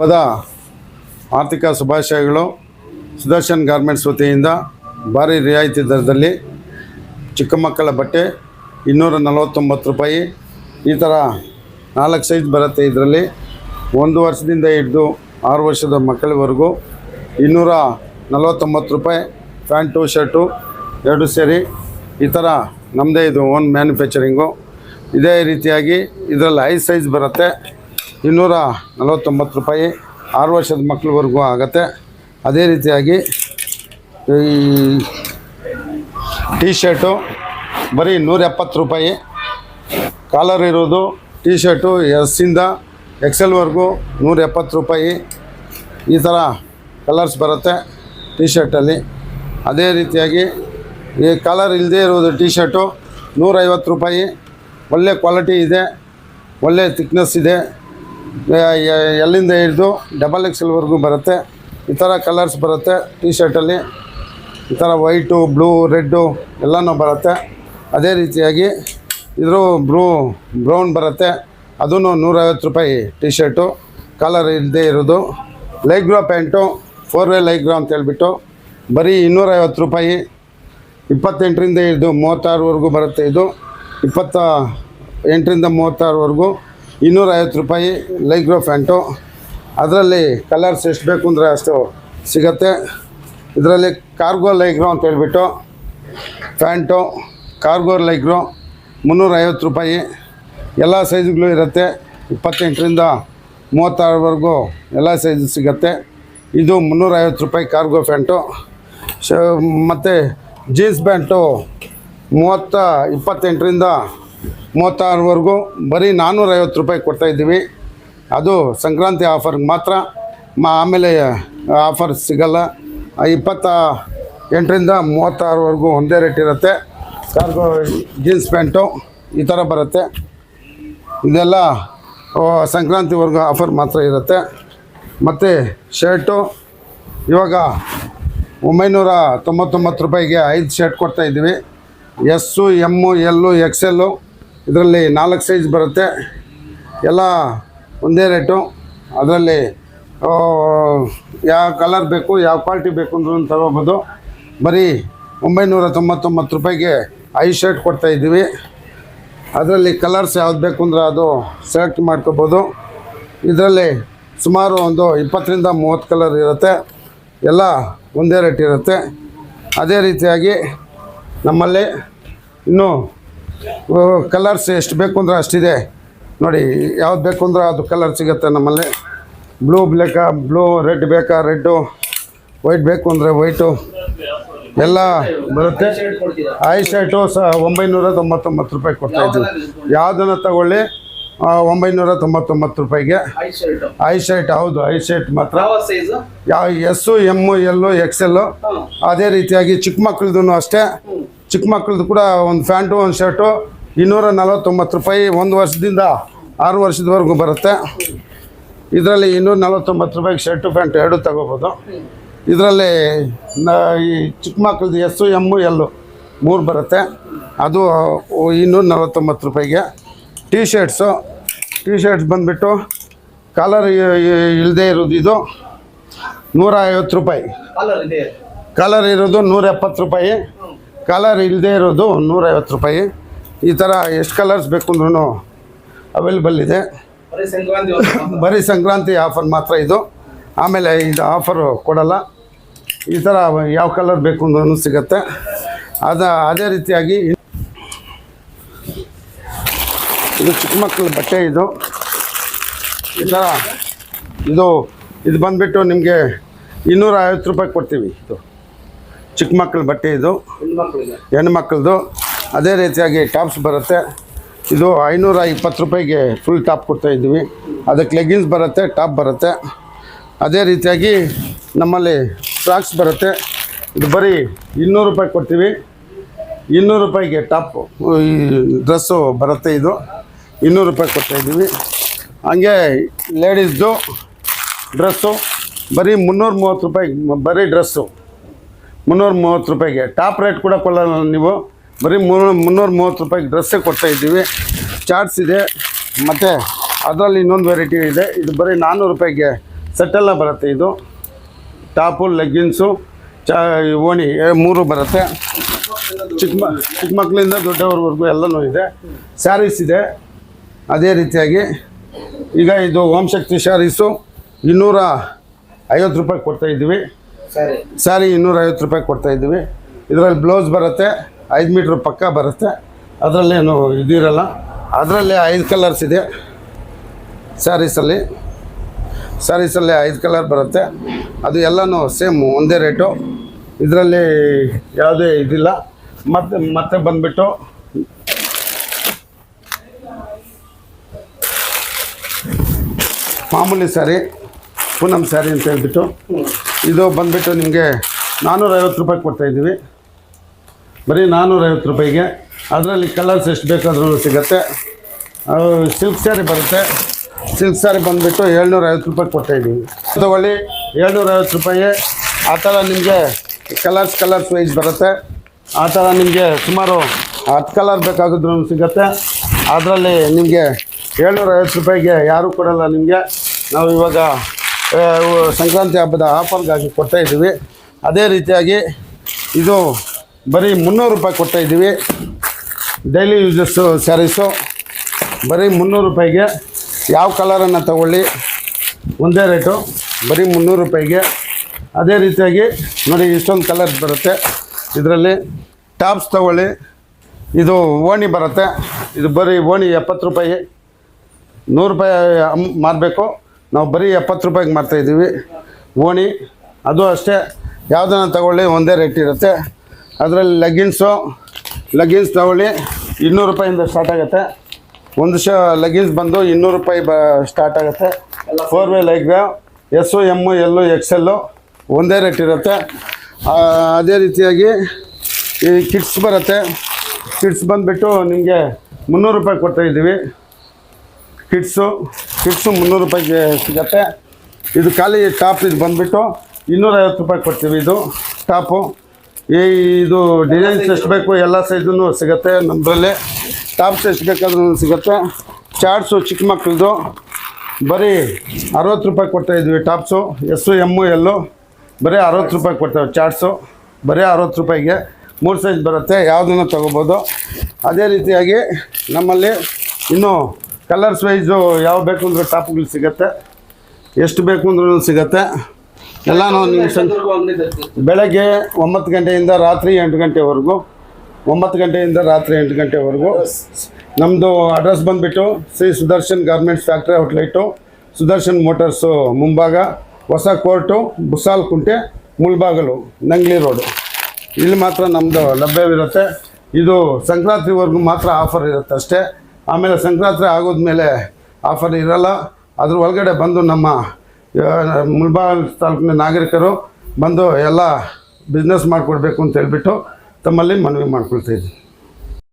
ಹಬ್ಬದ ಆರ್ಥಿಕ ಶುಭಾಶಯಗಳು. ಸುದರ್ಶನ್ ಗಾರ್ಮೆಂಟ್ಸ್ ವತಿಯಿಂದ ಭಾರಿ ರಿಯಾಯಿತಿ ದರದಲ್ಲಿ ಚಿಕ್ಕ ಮಕ್ಕಳ ಬಟ್ಟೆ ಇನ್ನೂರ ನಲವತ್ತೊಂಬತ್ತು ರೂಪಾಯಿ. ಈ ಥರ ನಾಲ್ಕು ಸೈಜ್ ಬರುತ್ತೆ ಇದರಲ್ಲಿ. ಒಂದು ವರ್ಷದಿಂದ ಹಿಡಿದು ಆರು ವರ್ಷದ ಮಕ್ಕಳವರೆಗೂ ಇನ್ನೂರ ನಲವತ್ತೊಂಬತ್ತು ರೂಪಾಯಿ ಪ್ಯಾಂಟು, ಶರ್ಟು ಎರಡು ಸೇರಿ. ಈ ಥರ ನಮ್ಮದೇ ಇದು ಓನ್ ಮ್ಯಾನುಫ್ಯಾಕ್ಚರಿಂಗು. ಇದೇ ರೀತಿಯಾಗಿ ಇದರಲ್ಲಿ ಐದು ಸೈಜ್ ಬರುತ್ತೆ. ಇನ್ನೂರ ನಲವತ್ತೊಂಬತ್ತು ರೂಪಾಯಿ ಆರು ವರ್ಷದ ಮಕ್ಕಳವರೆಗೂ ಆಗುತ್ತೆ. ಅದೇ ರೀತಿಯಾಗಿ ಈ ಟೀ ಶರ್ಟು ಬರೀ ನೂರ ಎಪ್ಪತ್ತು ರೂಪಾಯಿ. ಕಾಲರ್ ಇರೋದು ಟೀ ಶರ್ಟು ಎಸ್ಸಿಂದ ಎಕ್ಸೆಲ್ವರೆಗೂ ನೂರ ಎಪ್ಪತ್ತು ರೂಪಾಯಿ. ಈ ಥರ ಕಲರ್ಸ್ ಬರುತ್ತೆ ಟೀ ಶರ್ಟಲ್ಲಿ ಅದೇ ರೀತಿಯಾಗಿ ಈ ಕಲರ್ ಇಲ್ಲದೇ ಇರೋದು ಟೀ ಶರ್ಟು ನೂರೈವತ್ತು ರೂಪಾಯಿ. ಒಳ್ಳೆ ಕ್ವಾಲಿಟಿ ಇದೆ, ಒಳ್ಳೆ ತಿಕ್ನೆಸ್ ಇದೆ. ಎಲ್ಲಿಂದ ಹಿಡಿದು ಡಬಲ್ ಎಕ್ಸೆಲ್ವರೆಗೂ ಬರುತ್ತೆ. ಈ ಥರ ಕಲರ್ಸ್ ಬರುತ್ತೆ. ಟೀ ಶರ್ಟಲ್ಲಿ ಈ ಥರ ವೈಟು ಬ್ಲೂ ರೆಡ್ಡು ಎಲ್ಲನೂ ಬರುತ್ತೆ. ಅದೇ ರೀತಿಯಾಗಿ ಇದ್ರ ಬ್ರೂ ಬ್ರೌನ್ ಬರುತ್ತೆ. ಅದೂ ನೂರೈವತ್ತು ರೂಪಾಯಿ ಟಿ ಶರ್ಟು ಕಲರ್ ಇಲ್ಲದೆ ಇರೋದು. ಲೈಗ್ರೋ ಪ್ಯಾಂಟು ಫೋರ್ ವೇ ಲೈಗ್ರೋ ಅಂತ ಹೇಳ್ಬಿಟ್ಟು ಬರೀ ಇನ್ನೂರೈವತ್ತು ರೂಪಾಯಿ. ಇಪ್ಪತ್ತೆಂಟರಿಂದ ಹಿಡಿದು ಮೂವತ್ತಾರುವರೆಗೂ ಬರುತ್ತೆ ಇದು. ಇಪ್ಪತ್ತ ಎಂಟರಿಂದ ಮೂವತ್ತಾರವರೆಗೂ ಇನ್ನೂರೈವತ್ತು ರೂಪಾಯಿ ಲೈಗ್ರೋ ಪ್ಯಾಂಟು ಅದರಲ್ಲಿ ಕಲರ್ಸ್ ಎಷ್ಟು ಬೇಕು ಅಂದರೆ ಅಷ್ಟು ಸಿಗತ್ತೆ. ಇದರಲ್ಲಿ ಕಾರ್ಗೋ ಲೈಗ್ರೋ ಅಂತ ಹೇಳ್ಬಿಟ್ಟು ಪ್ಯಾಂಟು ಕಾರ್ಗೋ ಲೈಗ್ರೋ ಮುನ್ನೂರೈವತ್ತು ರೂಪಾಯಿ. ಎಲ್ಲ ಸೈಜ್ಗಳು ಇರುತ್ತೆ. ಇಪ್ಪತ್ತೆಂಟರಿಂದ ಮೂವತ್ತಾರವರೆಗೂ ಎಲ್ಲ ಸೈಜ್ ಸಿಗತ್ತೆ. ಇದು ಮುನ್ನೂರೈವತ್ತು ರೂಪಾಯಿ ಕಾರ್ಗೋ ಪ್ಯಾಂಟು ಶ ಮತ್ತು ಜೀನ್ಸ್ ಪ್ಯಾಂಟು ಮೂವತ್ತ ಇಪ್ಪತ್ತೆಂಟರಿಂದ ಮೂವತ್ತಾರವರೆಗೂ ಬರೀ ನಾನ್ನೂರೈವತ್ತು ರೂಪಾಯಿ ಕೊಡ್ತಾಯಿದ್ದೀವಿ ಅದು ಸಂಕ್ರಾಂತಿ ಆಫರ್ಗೆ ಮಾತ್ರ. ಮಾ ಆಮೇಲೆ ಆಫರ್ ಸಿಗಲ್ಲ. ಇಪ್ಪತ್ತ ಎಂಟರಿಂದ ಮೂವತ್ತಾರವರೆಗೂ ಒಂದೇ ರೇಟ್ ಇರುತ್ತೆ. ಕಾರ್ಗೋ ಜೀನ್ಸ್ ಪ್ಯಾಂಟು ಈ ಥರ ಬರುತ್ತೆ. ಇದೆಲ್ಲ ಸಂಕ್ರಾಂತಿವರೆಗೂ ಆಫರ್ ಮಾತ್ರ ಇರುತ್ತೆ. ಮತ್ತು ಶರ್ಟು, ಇವಾಗ ಒಂಬೈನೂರ ತೊಂಬತ್ತೊಂಬತ್ತು ರೂಪಾಯಿಗೆ ಐದು ಶರ್ಟ್ ಕೊಡ್ತಾಯಿದ್ದೀವಿ ಎಸ್ಸು, ಎಮ್ಮು, ಎಲ್ಲು, ಎಕ್ಸೆಲ್ಲು ಇದರಲ್ಲಿ ನಾಲ್ಕು ಸೈಜ್ ಬರುತ್ತೆ. ಎಲ್ಲ ಒಂದೇ ರೇಟು. ಅದರಲ್ಲಿ ಯಾವ ಕಲರ್ ಬೇಕು, ಯಾವ ಕ್ವಾಲಿಟಿ ಬೇಕು ಅಂದ್ರೂ ತಗೋಬೋದು. ಬರೀ ಒಂಬೈನೂರ ತೊಂಬತ್ತೊಂಬತ್ತು ರೂಪಾಯಿಗೆ ಐ ಶರ್ಟ್ ಕೊಡ್ತಾಯಿದ್ದೀವಿ ಅದರಲ್ಲಿ ಕಲರ್ಸ್ ಯಾವ್ದು ಬೇಕು ಅಂದ್ರೆ ಅದು ಸೆಲೆಕ್ಟ್ ಮಾಡ್ಕೋಬೋದು. ಇದರಲ್ಲಿ ಸುಮಾರು ಒಂದು ಇಪ್ಪತ್ತರಿಂದ ಮೂವತ್ತು ಕಲರ್ ಇರುತ್ತೆ. ಎಲ್ಲ ಒಂದೇ ರೇಟ್ ಇರುತ್ತೆ. ಅದೇ ರೀತಿಯಾಗಿ ನಮ್ಮಲ್ಲಿ ಇನ್ನೂ ಕಲರ್ಸ್ ಎಷ್ಟು ಬೇಕು ಅಂದ್ರೆ ಅಷ್ಟಿದೆ. ನೋಡಿ ಯಾವ್ದು ಬೇಕು ಅಂದ್ರೆ ಅದು ಕಲರ್ ಸಿಗುತ್ತೆ ನಮ್ಮಲ್ಲಿ. ಬ್ಲೂ ಬೇಕಾ ಬ್ಲೂ ರೆಡ್ ಬೇಕಾ ರೆಡ್ಡು ವೈಟ್ ಬೇಕು ಅಂದರೆ ವೈಟು. ಎಲ್ಲ ಬರುತ್ತೆ. ಐ ಶರ್ಟು ಸಹ ಒಂಬೈನೂರ ತೊಂಬತ್ತೊಂಬತ್ತು ರೂಪಾಯಿ ಕೊಡ್ತಾ ಇದ್ದೀವಿ. ಯಾವುದನ್ನು ತಗೊಳ್ಳಿ ಒಂಬೈನೂರ ತೊಂಬತ್ತೊಂಬತ್ತು ರೂಪಾಯಿಗೆ. I shirt. ಹೌದು ಐ ಶರ್ಟ್ ಮಾತ್ರ. ಯಾವ S M S M L XL. ಅದೇ ರೀತಿಯಾಗಿ ಚಿಕ್ಕ ಮಕ್ಕಳದೂ ಅಷ್ಟೇ. ಚಿಕ್ಕ ಮಕ್ಕಳದ್ದು ಕೂಡ ಒಂದು ಪ್ಯಾಂಟು ಒಂದು ಶರ್ಟು ಇನ್ನೂರ ನಲವತ್ತೊಂಬತ್ತು ರೂಪಾಯಿ ಒಂದು ವರ್ಷದಿಂದ ಆರು ವರ್ಷದವರೆಗೂ ಬರುತ್ತೆ. ಇದರಲ್ಲಿ ಇನ್ನೂರ ನಲವತ್ತೊಂಬತ್ತು ರೂಪಾಯಿಗೆ ಶರ್ಟು ಪ್ಯಾಂಟು ಎರಡು ತಗೋಬೋದು. ಇದರಲ್ಲಿ ಈ ಚಿಕ್ಕ ಮಕ್ಕಳದ್ದು ಎಸ್ಸು ಎಮ್ಮು ಎಲ್ಲು ಮೂರು ಬರುತ್ತೆ. ಅದು ಇನ್ನೂರ ನಲವತ್ತೊಂಬತ್ತು ರೂಪಾಯಿಗೆ. ಟೀ ಶರ್ಟ್ಸು ಟೀ ಶರ್ಟ್ಸ್ ಬಂದುಬಿಟ್ಟು ಕಾಲರ್ ಇಲ್ಲದೆ ಇರೋದು ಇದು. ನೂರ ಐವತ್ತು ರೂಪಾಯಿ. ಕಲರ್ ಇರೋದು ನೂರ ಎಪ್ಪತ್ತು ರೂಪಾಯಿ. ಕಲರ್ ಇಲ್ಲದೆ ಇರೋದು ನೂರೈವತ್ತು ರೂಪಾಯಿ. ಈ ಥರ ಎಷ್ಟು ಕಲರ್ಸ್ ಬೇಕು ಅಂದ್ರೂ ಅವೈಲೇಬಲ್ ಇದೆ. ಬರೀ ಸಂಕ್ರಾಂತಿ ಆಫರ್ ಮಾತ್ರ. ಇದು. ಆಮೇಲೆ ಇದು ಆಫರು ಕೊಡಲ್ಲ. ಈ ಥರ ಯಾವ ಕಲರ್ ಬೇಕು ಅಂದ್ರೂ ಸಿಗುತ್ತೆ. ಅದ ಅದೇ ರೀತಿಯಾಗಿ ಇದು ಚಿಕ್ಕ ಮಕ್ಕಳ ಬಟ್ಟೆ ಇದು. ಈ ಥರ ಇದು ಇದು ಬಂದುಬಿಟ್ಟು ನಿಮಗೆ ಇನ್ನೂರ ಐವತ್ತು ರೂಪಾಯಿ ಕೊಡ್ತೀವಿ ಇದು. ಚಿಕ್ಕ ಮಕ್ಕಳ ಬಟ್ಟೆ ಇದು. ಹೆಣ್ಮಕ್ಳದ್ದು ಹೆಣ್ಮಕ್ಳದು ಅದೇ ರೀತಿಯಾಗಿ ಟಾಪ್ಸ್ ಬರುತ್ತೆ. ಇದು ಐನೂರ ಇಪ್ಪತ್ತು ರೂಪಾಯಿಗೆ ಫುಲ್ ಟಾಪ್ ಕೊಡ್ತಾ ಇದ್ದೀವಿ. ಅದಕ್ಕೆ ಲೆಗ್ಗಿನ್ಸ್ ಬರುತ್ತೆ ಟಾಪ್ ಬರುತ್ತೆ. ಅದೇ ರೀತಿಯಾಗಿ ನಮ್ಮಲ್ಲಿ ಫ್ರಾಕ್ಸ್ ಬರುತ್ತೆ. ಇದು ಬರೀ ಇನ್ನೂರು ರೂಪಾಯಿ ಕೊಡ್ತೀವಿ. ಇನ್ನೂರು ರೂಪಾಯಿಗೆ ಟಾಪ್ ಈ ಡ್ರೆಸ್ಸು ಬರುತ್ತೆ ಇದು. ಇನ್ನೂರು ರೂಪಾಯಿ ಕೊಡ್ತಾ ಇದ್ದೀವಿ. ಹಂಗೆ ಲೇಡೀಸ್ದು ಡ್ರೆಸ್ಸು ಬರೀ ಮುನ್ನೂರ ಮೂವತ್ತು ರೂಪಾಯಿ ಬರೀ ಡ್ರೆಸ್ಸು. ಮುನ್ನೂರ ಮೂವತ್ತು ರೂಪಾಯಿಗೆ. ಟಾಪ್ ರೇಟ್ ಕೂಡ ಕೊಡಲ್ಲ ನೀವು. ಬರೀ ಮುನ್ನೂರ ಮುನ್ನೂರ ಮೂವತ್ತು ರೂಪಾಯಿಗೆ ಡ್ರೆಸ್ಸೇ ಕೊಡ್ತಾ ಇದ್ದೀವಿ. ಚಾರ್ಟ್ಸ್ ಇದೆ. ಮತ್ತು ಅದರಲ್ಲಿ ಇನ್ನೊಂದು ವೆರೈಟಿ ಇದೆ. ಇದು ಬರೀ ನಾನ್ನೂರು ರೂಪಾಯಿಗೆ ಸೆಟ್ಟೆಲ್ಲ ಬರುತ್ತೆ ಇದು. ಟಾಪು ಲೆಗ್ಗಿನ್ಸು ಚಾ, ಓಣಿ ಮೂರು ಬರುತ್ತೆ. ಚಿಕ್ಕ ಮ, ಚಿಕ್ಕ ಮಕ್ಕಳಿಂದ ದೊಡ್ಡವ್ರವರೆಗೂ ಎಲ್ಲನೂ ಇದೆ. ಸ್ಯಾರೀಸ್ ಇದೆ. ಅದೇ ರೀತಿಯಾಗಿ ಈಗ ಇದು ಓಂ ಶಕ್ತಿ ಸ್ಯಾರೀಸು ಇನ್ನೂರ ಐವತ್ತು ರೂಪಾಯಿ ಕೊಡ್ತಾ ಇದ್ದೀವಿ. ಸರಿ ಸ್ಯಾರಿ ಇನ್ನೂರ ಐವತ್ತು ರೂಪಾಯಿ ಕೊಡ್ತಾ ಇದ್ದೀವಿ. ಇದರಲ್ಲಿ ಬ್ಲೌಸ್ ಬರುತ್ತೆ, ಐದು ಮೀಟ್ರ್ ಪಕ್ಕ ಬರುತ್ತೆ. ಅದರಲ್ಲೇನು ಇದಿರಲ್ಲ. ಅದರಲ್ಲಿ ಐದು ಕಲರ್ಸ್ ಇದೆ. ಸ್ಯಾರೀಸಲ್ಲಿ ಸ್ಯಾರೀಸಲ್ಲಿ ಐದು ಕಲರ್ ಬರುತ್ತೆ. ಅದು ಎಲ್ಲನೂ ಸೇಮ್ ಒಂದೇ ರೇಟು ಇದರಲ್ಲಿ ಯಾವುದೇ ಇದಿಲ್ಲ. ಮತ್ತೆ ಮತ್ತೆ ಬಂದುಬಿಟ್ಟು ಮಾಮೂಲಿ ಸ್ಯಾರಿ ಪೂನಮ್ ಸ್ಯಾರಿ ಅಂತ ಹೇಳ್ಬಿಟ್ಟು. ಇದು ಬಂದುಬಿಟ್ಟು ನಿಮಗೆ ನಾನ್ನೂರೈವತ್ತು ರೂಪಾಯಿ ಕೊಡ್ತಾಯಿದ್ದೀವಿ ಬರೀ ನಾನ್ನೂರೈವತ್ತು ರೂಪಾಯಿಗೆ. ಅದರಲ್ಲಿ ಕಲರ್ಸ್ ಎಷ್ಟು ಬೇಕಾದ್ರೂ ಸಿಗುತ್ತೆ. ಸಿಲ್ಕ್ ಸ್ಯಾರಿ ಬರುತ್ತೆ. ಸಿಲ್ಕ್ ಸ್ಯಾರಿ ಬಂದುಬಿಟ್ಟು ಏಳ್ನೂರೈವತ್ತು ರೂಪಾಯಿ ಕೊಡ್ತಾಯಿದ್ದೀವಿ ತಗೊಳ್ಳಿ, ಏಳ್ನೂರೈವತ್ತು ರೂಪಾಯಿ ಆ ಥರ ನಿಮಗೆ ಕಲರ್ಸ್ ಕಲರ್ಸ್ ವೈಸ್ ಬರುತ್ತೆ. ಆ ಥರ ನಿಮಗೆ ಸುಮಾರು ಹತ್ತು ಕಲರ್ ಬೇಕಾಗಿದ್ರೂ ಸಿಗುತ್ತೆ. ಅದರಲ್ಲಿ ನಿಮಗೆ ಏಳ್ನೂರೈವತ್ತು ರೂಪಾಯಿಗೆ ಯಾರೂ ಕೊಡಲ್ಲ ನಿಮಗೆ. ನಾವು ಇವಾಗ ಸಂಕ್ರಾಂತಿ ಹಬ್ಬದ ಆಫರ್ಗಾಗಿ ಕೊಡ್ತಾ ಇದ್ದೀವಿ. ಅದೇ ರೀತಿಯಾಗಿ ಇದು ಬರೀ ಮುನ್ನೂರು ರೂಪಾಯಿ ಕೊಡ್ತಾ ಇದ್ದೀವಿ. ಡೈಲಿ ಯೂಸಸ್ಸು ಸ್ಯಾರೀಸು ಬರೀ ಮುನ್ನೂರು ರೂಪಾಯಿಗೆ ಯಾವ ಕಲರನ್ನು ತಗೊಳ್ಳಿ, ಒಂದೇ ರೇಟು ಬರೀ ಮುನ್ನೂರು ರೂಪಾಯಿಗೆ. ಅದೇ ರೀತಿಯಾಗಿ ನೋಡಿ ಇಷ್ಟೊಂದು ಕಲರ್ ಬರುತ್ತೆ. ಇದರಲ್ಲಿ ಟಾಪ್ಸ್ ತಗೊಳ್ಳಿ, ಇದು ಓಣಿ ಬರುತ್ತೆ. ಇದು ಬರೀ ಓಣಿ ಎಪ್ಪತ್ತು ರೂಪಾಯಿ, ನೂರು ರೂಪಾಯಿ ಮಾರಬೇಕು. ನಾವು ಬರೀ ಎಪ್ಪತ್ತು ರೂಪಾಯಿಗೆ ಮಾರ್ತಾಯಿದ್ದೀವಿ ಓಣಿ, ಅದು ಅಷ್ಟೇ. ಯಾವುದನ್ನು ತಗೊಳ್ಳಿ, ಒಂದೇ ರೇಟ್ ಇರುತ್ತೆ. ಅದರಲ್ಲಿ ಲೆಗ್ಗಿನ್ಸು ಲೆಗ್ಗಿನ್ಸ್ ತಗೊಳ್ಳಿ, ಇನ್ನೂರು ರೂಪಾಯಿಂದ ಸ್ಟಾರ್ಟ್ ಆಗುತ್ತೆ. ಒಂದು ಶ ಲೆಗ್ಗಿನ್ಸ್ ಬಂದು ಇನ್ನೂರು ರೂಪಾಯಿ ಬ ಸ್ಟಾರ್ಟ್ ಆಗುತ್ತೆ. Four way like S M L ಒಂದೇ ರೇಟ್ ಇರುತ್ತೆ. ಅದೇ ರೀತಿಯಾಗಿ ಈ ಕಿಟ್ಸ್ ಬರುತ್ತೆ. ಕಿಟ್ಸ್ ಬಂದುಬಿಟ್ಟು ನಿಮಗೆ ಮುನ್ನೂರು ರೂಪಾಯಿ ಕೊಡ್ತಾ ಇದ್ದೀವಿ. ಕಿಟ್ಸು ಕಿಟ್ಸು ಮುನ್ನೂರು ರೂಪಾಯಿಗೆ ಸಿಗತ್ತೆ. ಇದು ಖಾಲಿ ಟಾಪ್ ಇದು ಬಂದುಬಿಟ್ಟು ಇನ್ನೂರೈವತ್ತು ರೂಪಾಯಿ ಕೊಡ್ತೀವಿ ಇದು ಟಾಪು. ಈ ಇದು ಡಿಸೈನ್ಸ್ ಎಷ್ಟು ಬೇಕು ಎಲ್ಲ ಸೈಜೂ ಸಿಗುತ್ತೆ ನಮ್ಮದ್ರಲ್ಲಿ ಟಾಪ್ಸ್ ಎಷ್ಟು ಬೇಕಾದ್ರೂ ಸಿಗುತ್ತೆ. ಚಾರ್ಟ್ಸು ಚಿಕ್ಕ ಮಕ್ಕಳದು ಬರೀ ಅರವತ್ತು ರೂಪಾಯಿ ಕೊಡ್ತಾ ಇದ್ವಿ ಟಾಪ್ಸು. ಎಸ್ಸು ಎಮ್ಮು ಎಲ್ಲು ಬರೀ ಅರವತ್ತು ರೂಪಾಯಿ ಕೊಡ್ತೇವೆ ಚಾರ್ಟ್ಸು ಬರೀ ಅರವತ್ತು ರೂಪಾಯಿಗೆ. ಮೂರು ಸೈಜ್ ಬರುತ್ತೆ ಯಾವುದನ್ನು ತೊಗೋಬೋದು. ಅದೇ ರೀತಿಯಾಗಿ ನಮ್ಮಲ್ಲಿ ಇನ್ನೂ ಕಲರ್ಸ್ ವೈಸು ಯಾವ ಬೇಕು ಅಂದ್ರೆ ಟಾಪ್ಗಳು ಸಿಗುತ್ತೆ. ಎಷ್ಟು ಬೇಕು ಅಂದ್ರೂ ಸಿಗುತ್ತೆ. ಎಲ್ಲನೂ ನೀವು ಬೆಳಗ್ಗೆ ಒಂಬತ್ತು ಗಂಟೆಯಿಂದ ರಾತ್ರಿ ಎಂಟು ಗಂಟೆವರೆಗೂ. ಒಂಬತ್ತು ಗಂಟೆಯಿಂದ ರಾತ್ರಿ ಎಂಟು ಗಂಟೆವರೆಗೂ. ನಮ್ಮದು ಅಡ್ರೆಸ್ ಬಂದುಬಿಟ್ಟು Shri Sudarshan garments factory outlet Sudarshan motors ಮುಂಭಾಗ ಹೊಸ ಕೋರ್ಟು ಬುಸಾಲ್ ಕುಂಟೆ ಮುಳ್ಬಾಗಲು ನಂಗ್ಲಿ ರೋಡು. ಇಲ್ಲಿ ಮಾತ್ರ ನಮ್ಮದು ಲಭ್ಯವಿರುತ್ತೆ. ಇದು ಸಂಕ್ರಾಂತಿವರೆಗೂ ಮಾತ್ರ ಆಫರ್ ಇರುತ್ತೆ ಅಷ್ಟೇ ಆಮೇಲೆ ಸಂಕ್ರಾಂತಿ ಆಗೋದ್ಮೇಲೆ ಆಫರ್ ಇರಲ್ಲ. ಅದ್ರ ಒಳಗಡೆ ಬಂದು ನಮ್ಮ ಮುಲ್ಬಾಲ್ ತಾಲೂಕಿನ ನಾಗರಿಕರು ಬಂದು ಎಲ್ಲ ಬಿಸ್ನೆಸ್ ಮಾಡಿಕೊಡ್ಬೇಕು ಅಂತ ಹೇಳ್ಬಿಟ್ಟು ತಮ್ಮಲ್ಲಿ ಮನವಿ ಮಾಡ್ಕೊಳ್ತಾ ಇದ್ದೀನಿ.